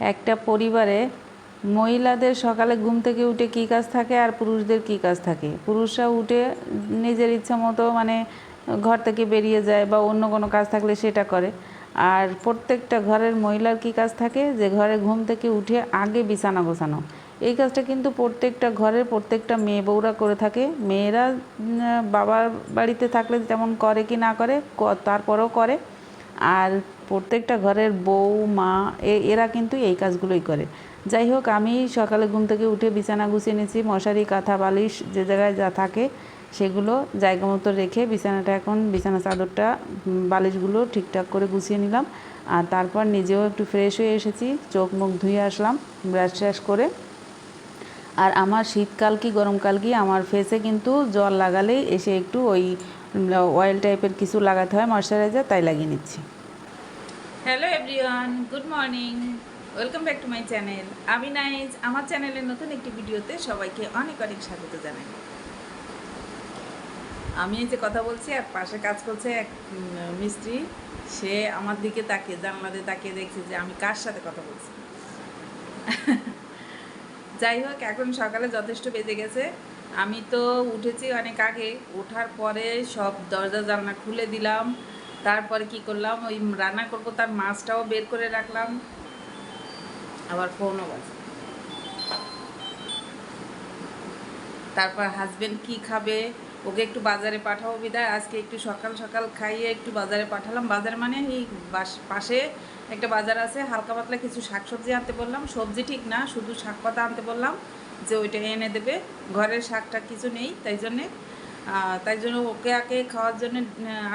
একটা পরিবারে মহিলাদের সকালে ঘুম থেকে উঠে কী কাজ থাকে আর পুরুষদের কী কাজ থাকে? পুরুষরা উঠে নিজের ইচ্ছা মতো মানে ঘর থেকে বেরিয়ে যায় বা অন্য কোনো কাজ থাকলে সেটা করে। আর প্রত্যেকটা ঘরের মহিলার কী কাজ থাকে? যে ঘরে ঘুম থেকে উঠে আগে বিছানা গোছানো। এই কাজটা কিন্তু প্রত্যেকটা ঘরের প্রত্যেকটা মেয়ে বউরা করে থাকে। মেয়েরা বাবার বাড়িতে থাকলে যেমন করে কি না করে তারপরেও করে। আর প্রত্যেকটা ঘরের বউ, মা এরা কিন্তু এই কাজগুলোই করে। যাই হোক, আমি সকালে ঘুম থেকে উঠে বিছানা গুছিয়ে নিয়েছি, মশারি, কাঁথা, বালিশ, যে জায়গায় যা থাকে সেগুলো জায়গা মতো রেখে বিছানাটা এখন, বিছানা চাদরটা বালিশগুলো ঠিকঠাক করে গুছিয়ে নিলাম। আর তারপর নিজেও একটু ফ্রেশ হয়ে এসেছি, চোখ মুখ ধুয়ে আসলাম ব্রাশ ট্রাশ করে। আর আমার শীতকাল কি, গরমকাল কি, আমার ফেসে কিন্তু জল লাগালেই এসে একটু ওই অয়েল টাইপের কিছু লাগাতে হয় ময়শ্চারাইজার তাই লাগিয়ে নিচ্ছি। Hello everyone good morning welcome back to my channel আমি নাইজ, আমার চ্যানেলের নতুন একটি ভিডিওতে সবাইকে অনেক অনেক স্বাগত জানাই। আমি এই যে কথা বলছি, আর পাশে কাজ করছে এক মিস্ত্রি। সে আমার দিকে তাকিয়ে জানলা দিয়ে তাকিয়ে দেখছে যে আমি কার সাথে কথা বলছি। যাই হোক, এখন সকালে যথেষ্ট বেজে গেছে। আমি তো উঠেছি অনেক আগে। ওঠার পরে সব দরজা জানলা খুলে দিলাম। তারপরে কি করলাম, ওই রান্না করব, তার মাছটাও বের করে রাখলাম। আবার ফোনও বাজে। তারপর হাজবেন্ড কি খাবে, ওকে একটু বাজারে পাঠাবো বিদায়। আজকে একটু সকাল সকাল খাইয়ে একটু বাজারে পাঠালাম। বাজার মানে এই পাশে একটা বাজার আছে, হালকা পাতলা কিছু শাকসবজি আনতে বললাম। সবজি ঠিক না, শুধু শাক পাতা আনতে বললাম যে ওইটা এনে দেবে। ঘরের শাকটা কিছু নেই, তাই জন্যে তাই জন্য ওকে আগে খাওয়ার জন্য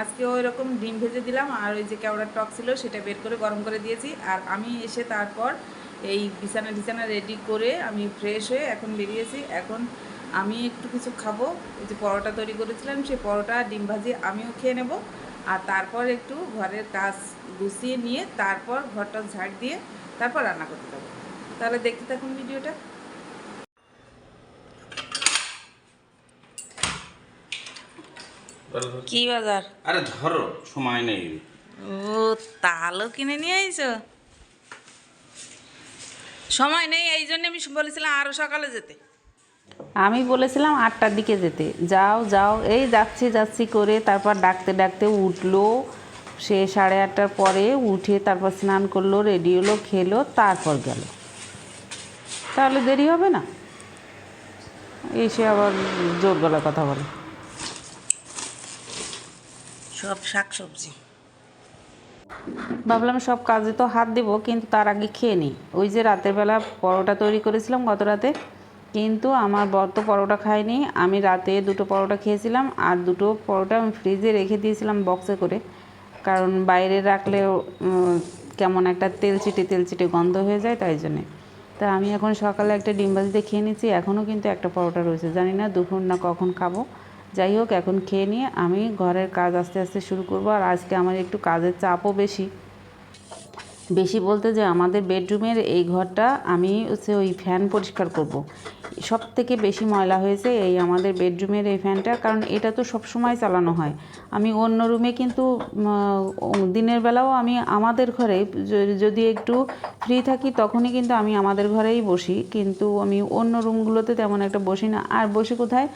আজকেও এরকম ডিম ভেজে দিলাম, আর ওই যে কেওড়ার টক ছিল সেটা বের করে গরম করে দিয়েছি, আর আমি এসে তারপর এই বিছানা টিছানা রেডি করে আমি ফ্রেশ হয়ে এখন বেরিয়েছি, এখন আমি একটু কিছু খাব ওই যে পরোটা তৈরি করেছিলাম, সেই পরোটা ডিম ভাজি আমিও খেয়ে নেব, আর তারপর একটু ঘরের কাজ গুছিয়ে নিয়ে তারপর ঘরটা ঝাড় দিয়ে তারপর রান্না করতে যাব। তাহলে দেখতে থাকুন ভিডিওটা। কি বাজার? আরে ধরো সময় নেই। ও তালও কিনে নিয়ে আইছো? সময় নেই এই জন্য আমি বলেছিলাম আরও সকালে যেতে। আমি বলেছিলাম আটটার দিকে যেতে। যাও যাও এই যাচ্ছি যাচ্ছি করে তারপর ডাকতে ডাকতে উঠল। সে সাড়ে আটটার পরে উঠে তারপর স্নান করল রেডি হলো খেলো তারপর গেল। তাহলে দেরি হবে না? এসে আবার জোর গলা কথা বলে। সব শাক সবজি ভাবলাম সব কাজে তো হাত দেবো, কিন্তু তার আগে খেয়ে নিই। ওই যে রাতের বেলা পরোটা তৈরি করেছিলাম গত রাতে, কিন্তু আমার বর তো পরোটা খায়নি। আমি রাতে দুটো পরোটা খেয়েছিলাম, আর দুটো পরোটা আমি ফ্রিজে রেখে দিয়েছিলাম বক্সে করে। কারণ বাইরে রাখলে কেমন একটা তেল চিটে তেল চিটে গন্ধ হয়ে যায় তাই জন্যে। তা আমি এখন সকালে একটা ডিম খেয়ে নিচ্ছি এখনও কিন্তু একটা পরোটা রয়েছে। জানি না দুপুর না কখন খাব। যাই হোক, এখন খেয়ে নিয়ে আমি ঘরের কাজ আস্তে আস্তে শুরু করব। আর আজকে আমার একটু কাজের চাপও বেশি। বেশি বলতে যে আমাদের বেডরুমের এই ঘরটা আমি হচ্ছে ওই ফ্যান পরিষ্কার করব। সব থেকে বেশি ময়লা হয়েছে এই আমাদের বেডরুমের এই ফ্যানটা, কারণ এটা তো সব সময় চালানো হয়। আমি অন্য রুমে কিন্তু দিনের বেলাও আমি আমাদের ঘরে যদি একটু ফ্রি থাকি তখনই কিন্তু আমি আমাদের ঘরেই বসি। কিন্তু আমি অন্য রুমগুলোতে তেমন একটা বসি না। আর বসে কোথায়?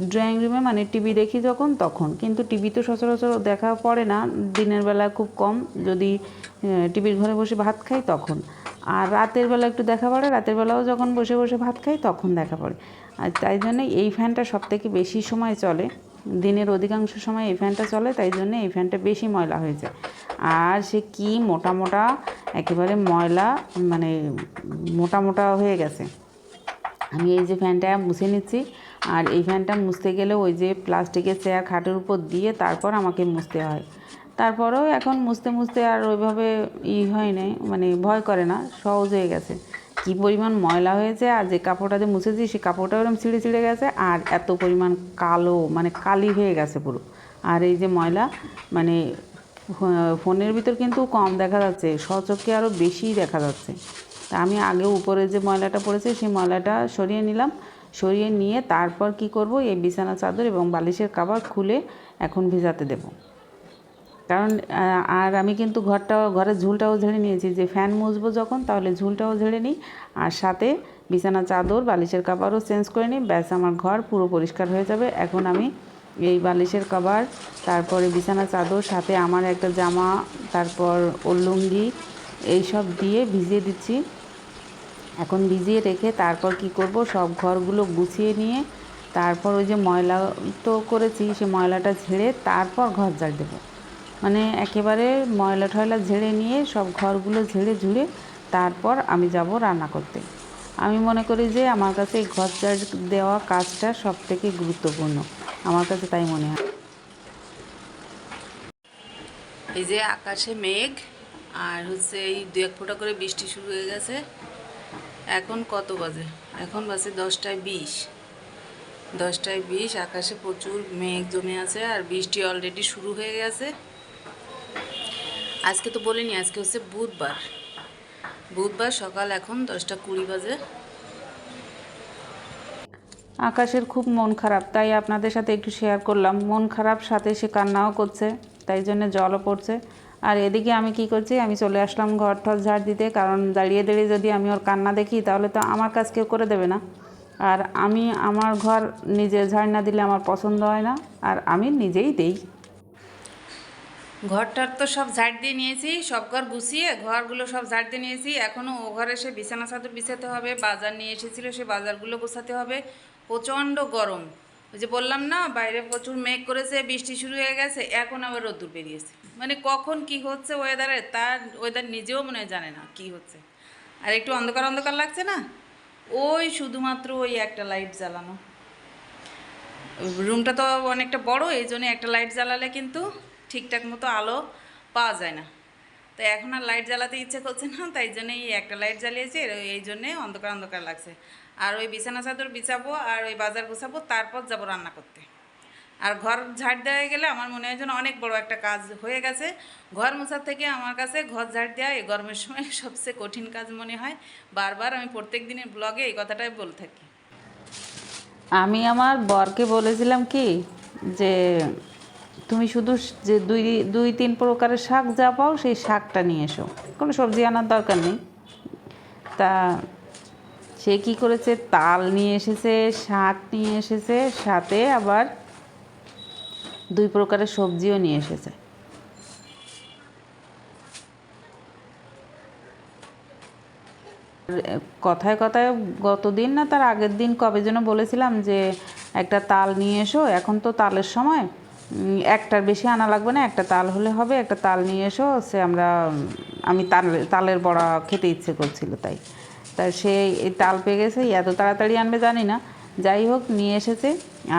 ড্রয়িং রুমে মানে টিভি দেখি যখন, তখন। কিন্তু টিভি তো সচরাচর দেখা পড়ে না, দিনের বেলা খুব কম। যদি টিভির ঘরে বসে ভাত খাই, তখন। আর রাতের বেলা একটু দেখা পড়ে, রাতের বেলাও যখন বসে বসে ভাত খাই, তখন দেখা পড়ে। আর তাই জন্য এই ফ্যানটা সব থেকে বেশি সময় চলে। দিনের অধিকাংশ সময় এই ফ্যানটা চলে, তাই জন্য এই ফ্যানটা বেশি ময়লা হয়ে যায়। আর সে কি মোটা মোটা, একেবারে ময়লা মানে মোটা মোটা হয়ে গেছে। আমি এই যে ফ্যানটা মুছে নিচ্ছি আর এই ফ্যানটা মুছতে গেলে ওই যে প্লাস্টিকের চেয়ার খাটের উপর দিয়ে তারপর আমাকে মুছতে হয়। তারপরেও এখন মুছতে মুছতে আর ওইভাবে ই হয় নাই মানে ভয় করে না, সহজ হয়ে গেছে। কি পরিমাণ ময়লা হয়েছে আর যে কাপড়টা দিয়ে মুছেছি, সেই কাপড়টা ওরকম ছিঁড়ে ছিঁড়ে গেছে আর এত পরিমাণ কালো মানে কালি হয়ে গেছে পুরো। আর এই যে ময়লা মানে ফোনের ভিতর কিন্তু কম দেখা যাচ্ছে সচক্ষে আরও বেশি দেখা যাচ্ছে। তা আমি আগে উপরে যে ময়লাটা পড়েছে, সেই ময়লাটা সরিয়ে নিলাম। সরিয়ে নিয়ে তারপর কি করব? এই বিছানা, চাদর এবং বালিশের কাবার খুলে এখন ভিজাতে দেব। কারণ আর আমি কিন্তু ঘরটাও, ঘরের ঝুলটাও ঝেড়ে নিয়েছি। যে ফ্যান মুছবো যখন, তাহলে ঝুলটাও ঝেড়ে নিই। আর সাথে বিছানা, চাদর, বালিশের কাবারও চেঞ্জ করে নিই। ব্যাস, আমার ঘর পুরো পরিষ্কার হয়ে যাবে। এখন আমি এই বালিশের কভার তারপরে বিছানা, চাদর, সাথে আমার একটা জামা, তারপর ওর লুঙ্গি, এইসব দিয়ে ভিজিয়ে দিচ্ছি। এখন ভিজিয়ে রেখে তারপর কি করব? সব ঘরগুলো গুছিয়ে নিয়ে তারপর ওই যে ময়লা তো করেছি, সে ময়লাটা ঝেড়ে তারপর ঘর ঝাড় দেবো। মানে একেবারে ময়লা টয়লা ঝেড়ে নিয়ে সব ঘরগুলো ঝেড়ে ঝুড়ে তারপর আমি যাব রান্না করতে। আমি মনে করি যে আমার কাছে এই ঘর ঝাড় দেওয়া কাজটা সব থেকে গুরুত্বপূর্ণ। আমার কাছে তাই মনে হয়। এই যে আকাশে মেঘ, আর হচ্ছে এই দু এক ফোঁটা করে বৃষ্টি শুরু হয়ে গেছে। এখন কত বাজে? এখন বাজে দশটায় বিশ। দশটায় বিশ, আকাশে প্রচুর মেঘ জমে আছে আর বৃষ্টি অলরেডি শুরু হয়ে গেছে। আজকে তো বলিনি, আজকে হচ্ছে বুধবার। বুধবার সকাল এখন দশটা কুড়ি বাজে। আকাশের খুব মন খারাপ, তাই আপনাদের সাথে একটু শেয়ার করলাম। মন খারাপ, সাথে সে কান্নাও করছে, তাই জন্য জলও পড়ছে। আর এদিকে আমি কি করছি, আমি চলে আসলাম ঘর ঠর ঝাড় দিতে, কারণ দাঁড়িয়ে দাঁড়িয়ে যদি আমি ওর কান্না দেখি, তাহলে তো আমার কাজ কেউ করে দেবে না। আর আমি আমার ঘর নিজে ঝাড় না দিলে আমার পছন্দ হয় না, আর আমি নিজেই দেই। ঘরটার তো সব ঝাড় দিয়ে নিয়েছি, সব ঘর গুছিয়ে ঘরগুলো সব ঝাড় দিয়ে নিয়েছি। এখনও ও ঘরে এসে বিছানা চাদর বিছাতে হবে, বাজার নিয়ে এসেছিল, সে বাজারগুলো গোছাতে হবে। প্রচণ্ড গরম। ওই যে বললাম না, বাইরে প্রচুর মেঘ করেছে, বৃষ্টি শুরু হয়ে গেছে, এখন আবার রোদ্দুর বেরিয়েছে। মানে কখন কি হচ্ছে ওয়েদারে তার ওয়েদার নিজেও মনে হয় জানে না কি হচ্ছে। আর একটু অন্ধকার অন্ধকার লাগছে না? ওই শুধুমাত্র ওই একটা লাইট জ্বালানো। রুমটা তো অনেকটা বড়, এই জন্য একটা লাইট জ্বালালে কিন্তু ঠিকঠাক মতো আলো পাওয়া যায় না। তো এখন আর লাইট জ্বালাতে ইচ্ছে করছে না, তাই জন্য এই একটা লাইট জ্বালিয়েছে, এই জন্যে অন্ধকার অন্ধকার লাগছে। আর ওই বিছানা চাদর বিছাবো আর ওই বাজার গোছাবো, তারপর যাব রান্না করতে। আর ঘর ঝাড় দেওয়া গেলে আমার মনে হয় যেন অনেক বড় একটা কাজ হয়ে গেছে। ঘর মোছার থেকে আমার কাছে ঘর ঝাড় দেওয়া এই গরমের সময় সবচেয়ে কঠিন কাজ মনে হয়। বারবার আমি প্রত্যেক দিনের ব্লগে এই কথাটাই বলে থাকি। আমি আমার বরকে বলেছিলাম কি যে, তুমি শুধু যে দুই দুই, তিন প্রকারের শাক যা পাও সেই শাকটা নিয়ে এসো। কোনো সবজি আনার দরকার নেই। তা সে কি করেছে? তাল নিয়ে এসেছে, শাক নিয়ে এসেছে, সাথে আবার দুই প্রকারের সবজিও নিয়ে এসেছে। কথায় কথায় গতদিন না তার আগের দিন কবে যেন বলেছিলাম যে, একটা তাল নিয়ে এসো, এখন তো তালের সময়। একটার বেশি আনা লাগবে না, একটা তাল হলে হবে, একটা তাল নিয়ে এসো, সে আমরা আমি তাল, তালের বড়া খেতে ইচ্ছে করছিল তাই। তা সে তাল পেয়ে গেছে এত তাড়াতাড়ি আনবে জানি না। যাই হোক, নিয়ে এসেছে।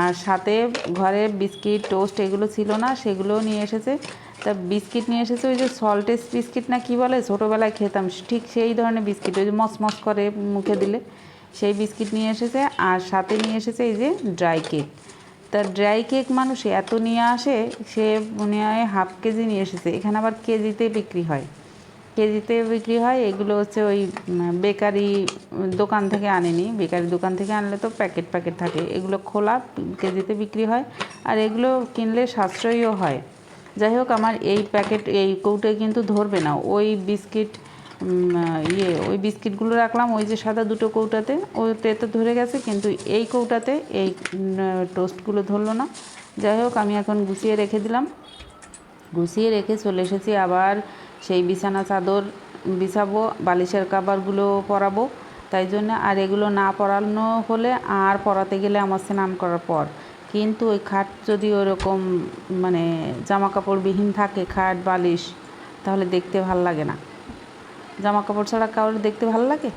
আর সাথে ঘরে বিস্কিট, টোস্ট এগুলো ছিল না, সেগুলোও নিয়ে এসেছে। তা বিস্কিট নিয়ে এসেছে, ওই যে সল্টেস বিস্কিট না কি বলে, ছোটোবেলায় খেতাম, ঠিক সেই ধরনের বিস্কিট, ওই যে মসমস করে মুখে দিলে। সেই বিস্কিট নিয়ে এসেছে। আর সাথে নিয়ে এসেছে এই যে ড্রাই কেক। তা ড্রাই কেক মানুষ এত নিয়ে আসে, সে মনে হয় হাফ কেজি নিয়ে এসেছে। এখানে আবার কেজিতে বিক্রি হয়। কেজিতে বিক্রি হয়। এগুলো হচ্ছে ওই বেকারি দোকান থেকে আনেনি। বেকারি দোকান থেকে আনলে তো প্যাকেট প্যাকেট থাকে। এগুলো খোলা কেজিতে বিক্রি হয় আর এগুলো কিনলে সাশ্রয়ীও হয়। যাই হোক, আমার এই প্যাকেট, এই কৌটোয় কিন্তু ধরবে না। ওই বিস্কিট ইয়ে ওই বিস্কিটগুলো রাখলাম। ওই যে সাদা দুটো কৌটাতে, ওতে তো ধরে গেছে। কিন্তু এই কৌটাতে, এই টোস্টগুলো ধরলো না। যাই হোক, আমি এখন গুছিয়ে রেখে দিলাম। গুছিয়ে রেখে চলে এসেছি আবার সেই বিছানা চাদর বিছাবো, বালিশের কাবারগুলো পরাবো। তাই জন্য আর এগুলো না পরানো হলে আর পরাতে গেলে আমার স্নান করার পর। কিন্তু ওই খাট যদি ওরকম মানে জামা কাপড়বিহীন থাকে, খাট, বালিশ, তাহলে দেখতে ভালো লাগে না। জামা কাপড় ছাড়া কারোর দেখতে ভালো লাগে?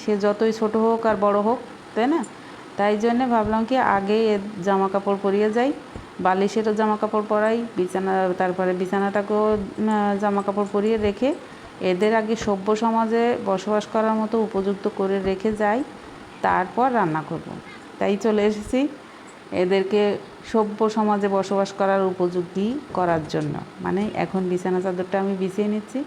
সে যতই ছোট হোক আর বড় হোক, তাই না? তাই জন্যে ভাবলাম কি আগে জামা কাপড় পরিয়ে যাই। বালিশেরও জামা কাপড় পরাই, বিছানা, তারপরে বিছানাটাকেও জামা কাপড় পরিয়ে রেখে এদের আগে সভ্য সমাজে বসবাস করার মতো উপযুক্ত করে রেখে যাই, তারপর রান্না করব। তাই চলে এসেছি এদেরকে সভ্য সমাজে বসবাস করার উপযোগী করার জন্য। মানে এখন বিছানা চাদরটা আমি বিছিয়ে নিচ্ছি।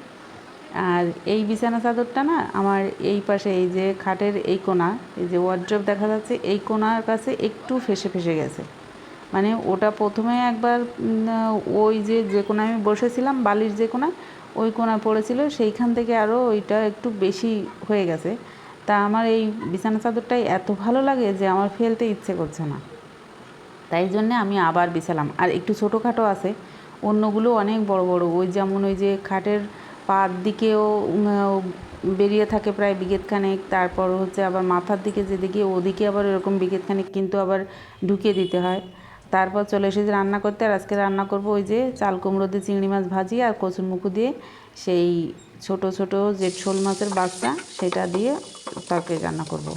আর এই বিছানা চাদরটা না, আমার এই পাশে এই যে খাটের এই কোণা, এই যে ওয়ার্ড্রপ দেখা যাচ্ছে, এই কোণার কাছে একটু ফেসে ফেসে গেছে। মানে ওটা প্রথমে একবার ওই যে যে কোনায় আমি বসেছিলাম, বালির যে কোনায় ওই কোনায় পড়েছিল, সেইখান থেকে আরও ওইটা একটু বেশি হয়ে গেছে। তা আমার এই বিছানা চাদরটাই এত ভালো লাগে যে আমার ফেলতে ইচ্ছে করছে না। তাই জন্যে আমি আবার বিছালাম। আর একটু ছোটোখাটো আছে, অন্যগুলো অনেক বড় বড়। ওই যেমন ওই যে খাটের পার দিকেও বেরিয়ে থাকে প্রায় বিঘেত খানেক, তারপর হচ্ছে আবার মাথার দিকে যেদিকে, ওদিকে আবার এরকম বিঘেত খানেক কিন্তু আবার ঢুকিয়ে দিতে হয়। তারপর চলে এসেছি রান্না করতে, আর আজকে রান্না করব ওই যে চাল কুমড়ো দিয়ে চিংড়ি মাছ ভাজি আর কচুর মুখু দিয়ে সেই ছোট ছোট যে শোল মাছের বাচ্চা সেটা দিয়ে তরকারি রান্না করব।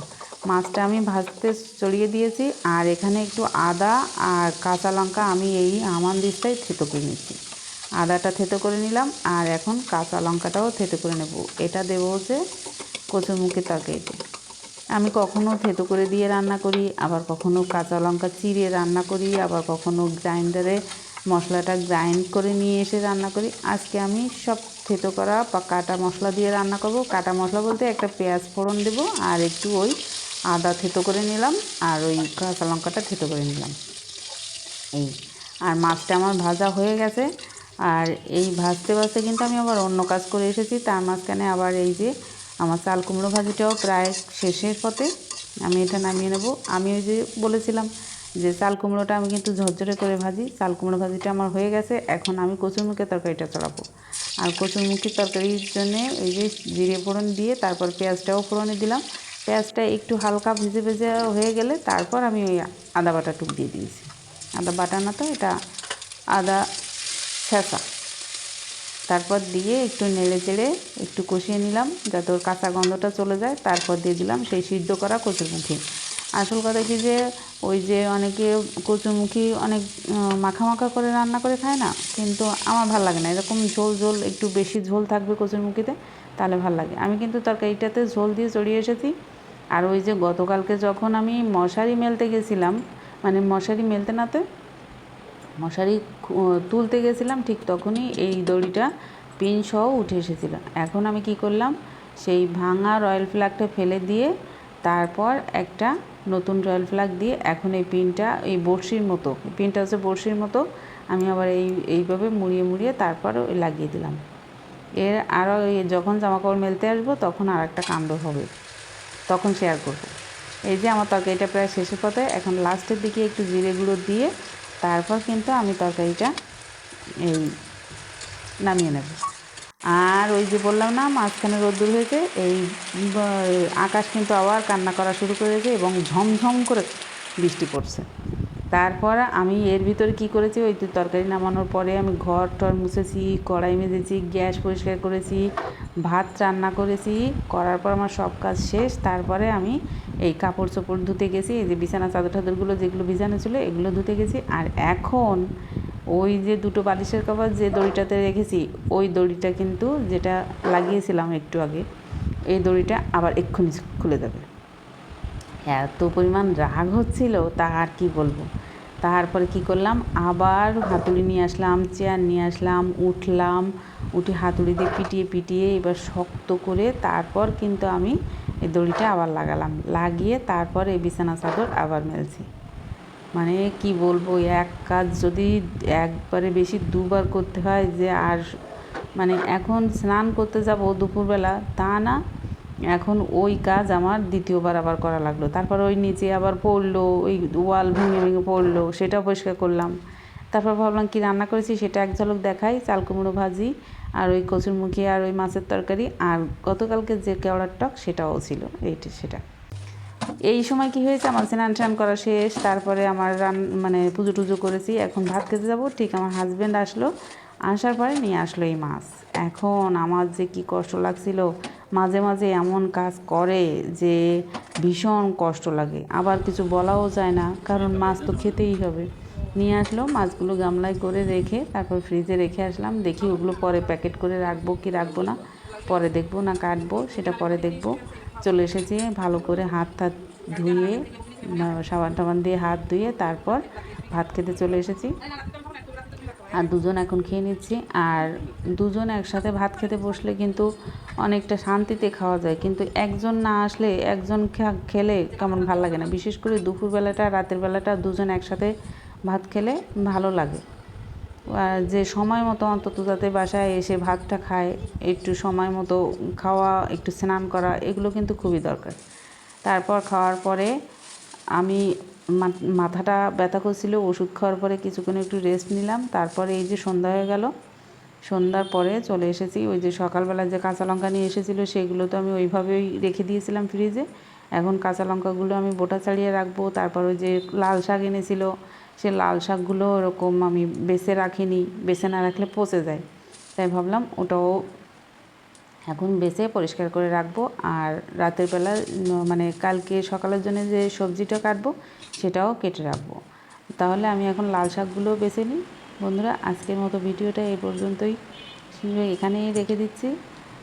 মাছটা আমি ভাজতে চড়িয়ে দিয়েছি, আর এখানে একটু আদা আর কাঁচা লঙ্কা আমি এই আমান দিসটাই থেতো করে নিচ্ছি। আদাটা থেতো করে নিলাম, আর এখন কাঁচা লঙ্কাটাও থেতো করে নেব। এটা দেবো হচ্ছে কচুরমুখী তরকারিতে। আমি কখনো থেতো করে দিয়ে রান্না করি, আবার কখনো কাঁচা লঙ্কা চিড়ে রান্না করি, আবার কখনো গ্রাইন্ডারে মশলাটা গ্রাইন্ড করে নিয়ে এসে রান্না করি। আজকে আমি সব থেতো করা বা কাটা মশলা দিয়ে রান্না করব। কাটা মশলা বলতে একটা পেঁয়াজ ফোড়ন দেবো আর একটু ওই আদা থেতো করে নিলাম আর ওই কাঁচা লঙ্কাটা থেতো করে নিলাম। এই, আর মাছটা আমার ভাজা হয়ে গেছে আর এই ভাজতে ভাজতে কিন্তু আমি আবার অন্য কাজ করে এসেছি। তার মাঝখানে আবার এই যে আমার চাল কুমড়ো ভাজিটাও প্রায় শেষের পথে আমি এটা নামিয়ে নেব। আমি ওই যে বলেছিলাম যে চাল কুমড়োটা আমি কিন্তু ঝরঝরে করে ভাজি। চাল কুমড়ো ভাজিটা আমার হয়ে গেছে। এখন আমি কচুরমুখের তরকারিটা চড়াবো। আর কচুরমুখির তরকারির জন্যে ওই যে জিরে ফোড়ন দিয়ে তারপর পেঁয়াজটাও ফোড়নে দিলাম। পেঁয়াজটা একটু হালকা ভেজে ভেজে হয়ে গেলে তারপর আমি ওই আদা বাটা টুক দিয়ে দিয়েছি। আদা বাটা না তো, এটা আদা ছেঁচা। তারপর দিয়ে একটু নেড়ে চেড়ে একটু কষিয়ে নিলাম, যাতে ওর কাঁচা গন্ধটা চলে যায়। তারপর দিয়ে দিলাম সেই সিদ্ধ করা কচুরমুখী। আসল কথা কি যে, ওই যে অনেকে কচুরমুখী অনেক মাখা মাখা করে রান্না করে খায় না, কিন্তু আমার ভালো লাগে না। এরকম ঝোল ঝোল, একটু বেশি ঝোল থাকবে কচুরমুখীতে, তাহলে ভালো লাগে। আমি কিন্তু তরকারিটাতে ঝোল দিয়ে চড়িয়ে এসেছি। আর ওই যে গতকালকে যখন আমি মশারি মেলতে গেছিলাম মানে মশারি মেলতে নাতে মশারি তুলতে গেছিলাম ঠিক তখনই এই দড়িটা পিন সহ উঠে এসেছিল। এখন আমি কি করলাম, সেই ভাঙা রয়্যাল ফ্ল্যাগটা ফেলে দিয়ে তারপর একটা নতুন রয়্যাল ফ্ল্যাগ দিয়ে এখন এই পিনটা, এই বড়শির মতো পিনটা হচ্ছে বড়শির মতো, আমি আবার এই, এইভাবে মুড়িয়ে মুড়িয়ে তারপর লাগিয়ে দিলাম। এর আরও যখন জামাকাপড় মেলতে আসব তখন আর একটা কাণ্ড হবে, তখন শেয়ার করব। এই যে আমার তরকারিটা প্রায় শেষের পথে, এখন লাস্টের দিকে একটু জিরে গুঁড়ো দিয়ে তারপর কিন্তু আমি তরকারিটা এই নামিয়ে নেব। আর ওই যে বললাম না, মাঝখানে রোদ্দুর হয়েছে, এই আকাশ কিন্তু আবার কান্না করা শুরু করেছে এবং ঝমঝম করে বৃষ্টি পড়ছে। তারপর আমি এর ভিতরে কি করেছি? ওই তরকারি নামানোর পরে আমি ঘর টর মুছেছি, কড়াই মেজেছি, গ্যাস পরিষ্কার করেছি, ভাত রান্না করেছি। করার পর আমার সব কাজ শেষ। তারপরে আমি এই কাপড় চোপড় ধুতে গেছি, এই যে বিছানা চাদর টাদরগুলো যেগুলো বিছানা ছিল, এগুলো ধুতে গেছি। আর এখন ওই যে দুটো বালিশের কভার যে দড়িটাতে রেখেছি, ওই দড়িটা কিন্তু যেটা লাগিয়েছিলাম একটু আগে, এই দড়িটা আবার এক্ষুনি খুলে যাবে। এত পরিমাণ রাগ হচ্ছিল, তা আর কি বলব? তারপরে কি করলাম? আবার হাতুড়ি নিয়ে আসলাম, চেয়ার নিয়ে আসলাম, উঠলাম, উঠে হাতুড়ি দিয়ে পিটিয়ে পিটিয়ে এবার শক্ত করে তারপর কিন্তু আমি এই দড়িটা আবার লাগালাম। লাগিয়ে তারপর এই বিছানা চাদর আবার মেলছি। মানে কি বলব, এক কাজ যদি একবারে বেশি দুবার করতে হয় যে আর মানে এখন স্নান করতে যাব দুপুরবেলা, তা না। এখন ওই কাজ আমার দ্বিতীয়বার আবার করা লাগল। তারপর ওই নিচে আবার পড়ল, ওই ওয়াল ভেঙে ভেঙে পড়ল, সেটাও পরিষ্কার করলাম। তারপর ভাবলাম কি রান্না করেছি সেটা এক ঝলক দেখাই, চাল কুমড়ো ভাজি আর ওই কচুরমুখী আর ওই মাছের তরকারি আর গতকালকে যে কেওড়ার টক সেটাও ছিল, এইটা সেটা। এই সময় কি হয়েছে? আমার স্নান টান করা শেষ, তারপরে আমার রান মানে পুজো টুজো করেছি, এখন ভাত খেতে যাব, ঠিক আমার হাজব্যান্ড আসলো, আসার পরে নিয়ে আসলো এই মাছ। এখন আমার যে কি কষ্ট লাগছিল মাঝে মাঝে এমন কাজ করে যে ভীষণ কষ্ট লাগে। আবার কিছু বলাও যায় না, কারণ মাছ তো খেতেই হবে। নিয়ে আসলো, মাছগুলো গামলায় করে রেখে তারপর ফ্রিজে রেখে আসলাম। দেখি ওগুলো পরে প্যাকেট করে রাখব কি রাখব না। পরে দেখব না কাটবো, সেটা পরে দেখব। চলে এসেছি, ভালো করে হাত টাত ধুয়ে সাবান টাবান দিয়ে হাত ধুয়ে তারপর ভাত খেতে চলে এসেছি। আর দুজন এখন খেয়ে নিচ্ছি। আর দুজন একসাথে ভাত খেতে বসলে কিন্তু অনেকটা শান্তিতে খাওয়া যায়। কিন্তু একজন না আসলে একজন খেলে কেমন ভালো লাগে না। বিশেষ করে দুপুরবেলাটা রাতের বেলাটা দুজন একসাথে ভাত খেলে ভালো লাগে। যে সময় মতো অন্তত যাতে বাসায় এসে ভাতটা খায়, একটু সময় মতো খাওয়া, একটু স্নান করা, এগুলো কিন্তু খুবই দরকার। তারপর খাওয়ার পরে আমি মাথাটা ব্যথা করছিল, ওষুধ খাওয়ার পরে কিছুক্ষণ একটু রেস্ট নিলাম। তারপরে এই যে সন্ধ্যা হয়ে গেল সন্ধ্যার পরে চলে এসেছি। ওই যে সকালবেলা যে কাঁচা লঙ্কা নিয়ে এসেছিল, সেগুলো তো আমি ওইভাবেই রেখে দিয়েছিলাম ফ্রিজে। এখন কাঁচা লঙ্কাগুলো আমি বোটা ছাড়িয়ে রাখব। তারপর ওই যে লাল শাক এনেছিল, সে লাল শাকগুলো ওরকম আমি বেছে রাখিনি, বেছে না রাখলে পচে যায়। তাই ভাবলাম ওটাও এখন বেছে পরিষ্কার করে রাখব। আর রাতের বেলা মানে কালকে সকালের জন্য যে সবজিটা কাটবো, সেটাও কেটে রাখব। তাহলে আমি এখন লাল শাকগুলো বেছে নিই। বন্ধুরা, আজকের মতো ভিডিওটা এই পর্যন্তই। এখানেই রেখে দিচ্ছি।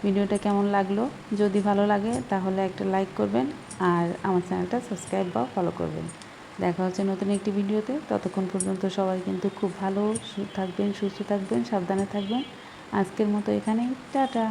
ভিডিওটা কেমন লাগল? যদি ভালো লাগে, তাহলে একটা লাইক করবেন আর আমার চ্যানেলটা সাবস্ক্রাইব বা ফলো করবেন। দেখা হচ্ছে নতুন একটি ভিডিওতে। ততক্ষণ পর্যন্ত সবাই কিন্তু খুব ভালো থাকবেন, সুস্থ থাকবেন, সাবধানে থাকবেন। আজকের মতো এখানেই। টাটা!